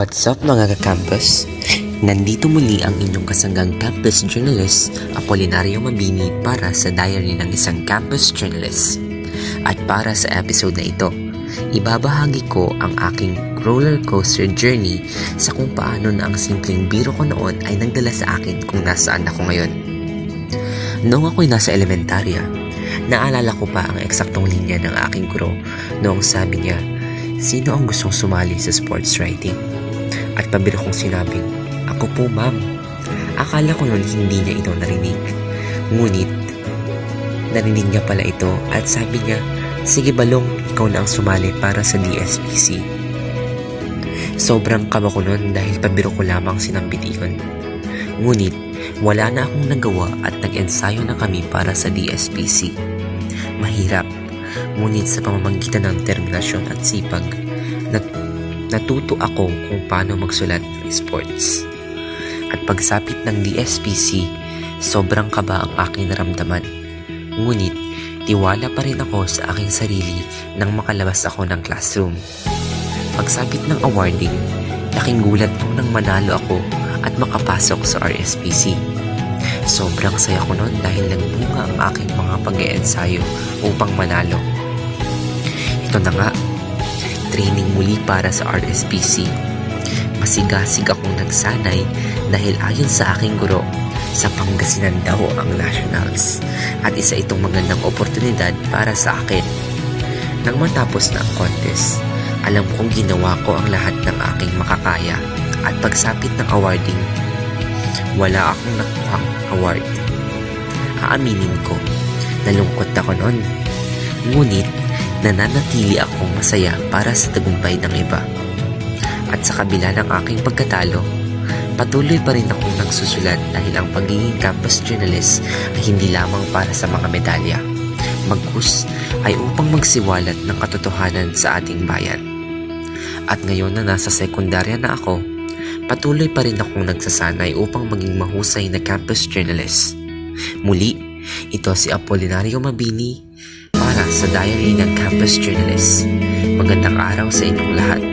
What's up mga ka-campus? Nandito muli ang inyong kasanggang campus journalist, Apolinario Mabini para sa diary ng isang campus journalist. At para sa episode na ito, ibabahagi ko ang aking roller coaster journey sa kung paano na ang simpleng biro ko noon ay nagdala sa akin kung nasaan ako ngayon. Noong ako'y nasa elementarya, naalala ko pa ang eksaktong linya ng aking guro noong sabi niya, sino ang gustong sumali sa sports writing? At pabiro kong sinabing, ako po ma'am. Akala ko noon hindi niya ito narinig. Ngunit, narinig niya pala ito at sabi niya, sige balong, ikaw na ang sumali para sa DSPC. Sobrang kaba ko noon dahil pabiro ko lamang sinambit iyon. Ngunit, wala na akong nagawa at nag-ensayo na kami para sa DSPC. Mahirap, ngunit sa pamamagitan ng terminasyon at sipag, nat natuto ako kung paano magsulat ng sports. At pagsapit ng DSPC, sobrang kaba ang aking naramdaman. Ngunit, tiwala pa rin ako sa aking sarili nang makalabas ako ng classroom. Pagsapit ng awarding, laking gulat ko nang manalo ako at makapasok sa RSPC. Sobrang saya ko noon dahil nagbunga ang aking mga pag-eensayo upang manalo. Ito na nga, training muli para sa RSPC. Masigasig akong nagsanay dahil ayon sa aking guro, sa Pangasinan daw ang nationals at isa itong magandang oportunidad para sa akin. Nang matapos na ang contest, alam kong ginawa ko ang lahat ng aking makakaya at pagsapit ng awarding, wala akong nakuhang award. Aaminin ko, nalungkot ako noon. Ngunit, nananatili akong masaya para sa tagumpay ng iba. At sa kabila ng aking pagkatalo, patuloy pa rin akong nagsusulat dahil ang pagiging campus journalist ay hindi lamang para sa mga medalya. Magkus ay upang magsiwalat ng katotohanan sa ating bayan. At ngayon na nasa sekundarya na ako, patuloy pa rin akong nagsasanay upang maging mahusay na campus journalist. Muli, ito si Apolinario Mabini para sa Diary ng Campus Journalist. Magandang araw sa inyong lahat.